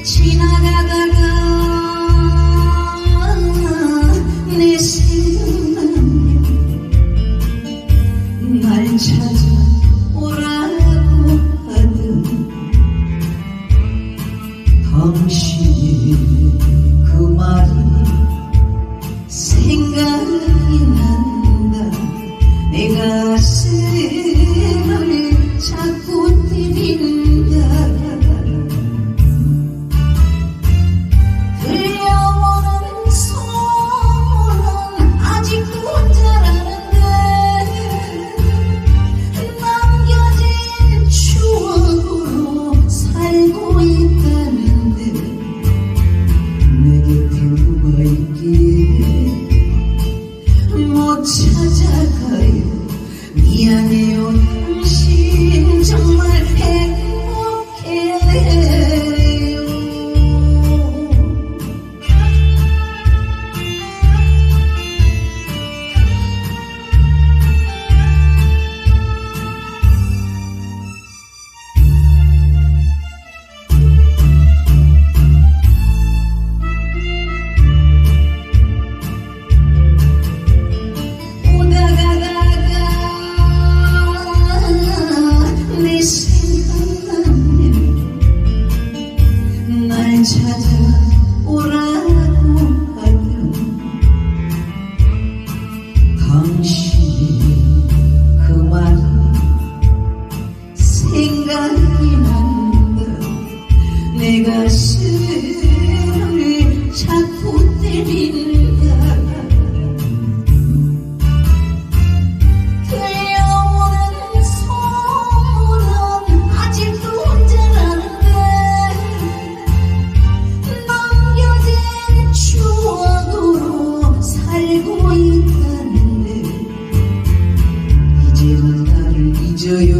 오다가다가 내 생각나면 날 찾아오라고 하던 당신의 그 말이 생각이 난다 못 찾아가요. 미안해요 정말 오라고 하던 당신의 그 말이 생각이 난다 내 가슴을 자꾸 들려오는 나를